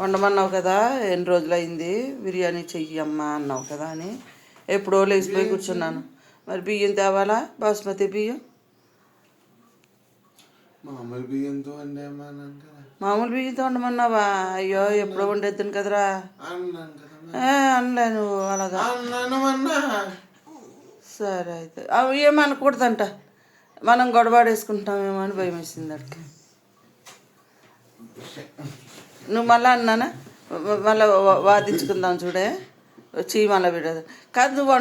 వండమన్నావు కదా ఎన్ని రోజులు అయింది బిర్యానీ చెయ్యి అమ్మా అన్నావు కదా అని. ఎప్పుడో లేచిపోయి కూర్చున్నాను. మరి బియ్యం తేవాలా? బాస్మతి బియ్యం? మామూలు బియ్యంతో మామూలు బియ్యంతో వండమన్నావా? అయ్యో ఎప్పుడో వండేద్దాను కదరా. అన్నాను కదా ఏ, అనలే నువ్వు అలాగా. సరే అయితే. అవి ఏమనకూడదంట. మనం గొడవాడేసుకుంటామేమో అని భయం వేసింది అడికి నువ్వు మళ్ళీ అన్నానా? మళ్ళీ వాదించుకుందాం చూడే. వచ్చి మళ్ళీ పెట్టదు కాదు నువ్వు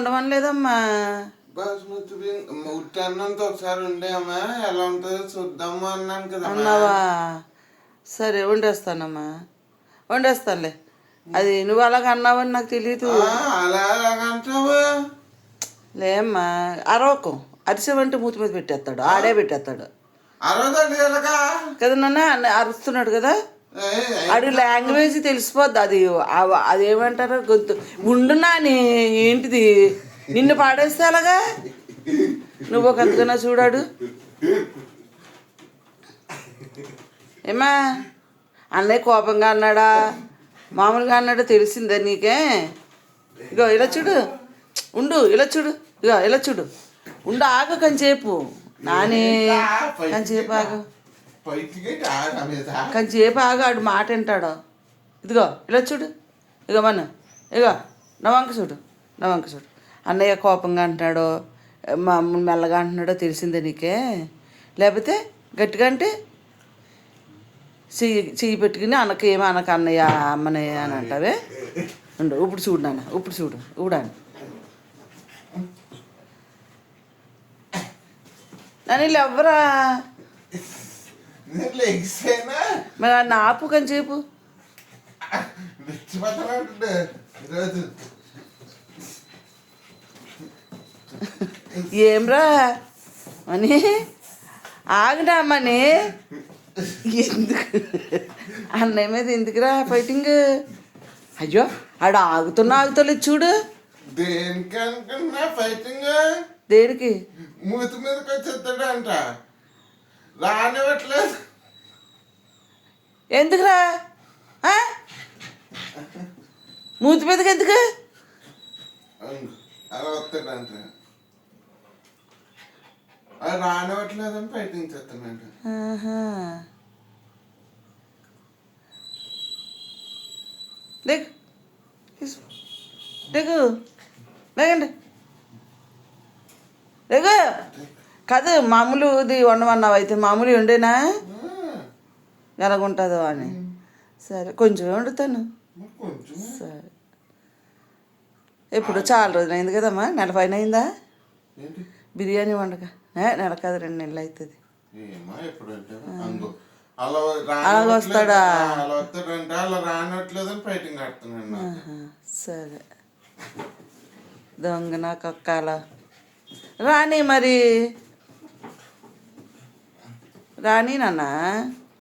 బాస్మతి బియ్యం ఒకసారి ఉండేమ్మా ఎలా ఉంటుందో చూద్దాము అన్నాను కదా అన్నావా? సరే వండేస్తానమ్మా. వండేస్తానులే. అది నువ్వు అలాగ అన్నావని నాకు తెలియదు అలా లేమ్మా అరవకు. అరిసేవంటే మూతి మీద పెట్టేస్తాడు. ఆడే పెట్టేస్తాడు. కదా నాన్న అన్న అరుస్తున్నాడు కదా? ఆడి లాంగ్వేజ్ తెలిసిపోద్ది. అది అదేమంటారు? గొంతు ఉండు నాని ఏంటిది? నిన్ను పాడేస్తే అలాగా నువ్వు ఒక అంతకన్నా చూడాడు. ఏమా అన్నయ్య కోపంగా అన్నాడా? మామూలుగా అన్నాడా తెలిసిందే నీకే. ఇగో ఇలా చూడు. ఉండు ఇలా చూడు. ఇగో ఇలా చూడు. ఉండు ఆగు కంచేపు. నాని కంచేపు ఆగు. కంచేపు ఆగు ఆడు మాట వింటాడు. ఇదిగో ఇలా చూడు. ఇగో మన ఇగో నా వంక చూడు. నా వంక చూడు. అన్నయ్య కోపంగా అంటున్నాడో మా అమ్మ మెల్లగా అంటున్నాడో తెలిసిందే నీకే. లేకపోతే గట్టిగా అంటే చెయ్యి చెయ్యి పెట్టుకుని అనక ఏమో అనక అన్నయ్య అమ్మనే అని అంటావే? ఉండు ఇప్పుడు చూడు నాన్న ఇప్పుడు చూడు ఊడాను నన్ను వీళ్ళు ఎవ్వరా లెగ్సేనా? మరి ఆ కంచేపు విచ్చిపోతానంటే ఈరోజు. ఏమ్రా అని ఆగినా మని? ఎందుకు? అన్నయ్య మీద ఎందుకురా ఫైటింగ్ అయ్యో ఆడ ఆగుతున్నా ఆగుతలేదు చూడు. దేనికి ఫైటింగ్ దేనికి? మూతి మీదకి వచ్చేస్తాడంట రానివ్వట్లేదు. ఎందుకురా? ఆ? మూతి మీదకి ఎందుకు? అలా వస్తాడంట. అది రానివ్వట్లేదని ఫైటింగ్ చేస్తానంట ఆహా. దిగు. దిగు లేకండి. దిగు కాదు మామూలుది వండమన్నావు అయితే మామూలు వండేనా ఎలాగుంటుందో అని. సరే కొంచెం వండుతాను. సరే. ఇప్పుడు చాలా రోజులు అయింది కదమ్మా నెల పైన అయిందా బిర్యానీ వండక. నెల కాదు రెండు నెలలు అవుతుంది అలాగ వస్తాడా? నాకు. సరే. దొంగ నా కక్కాల రాని మరి. రాని నాన్న?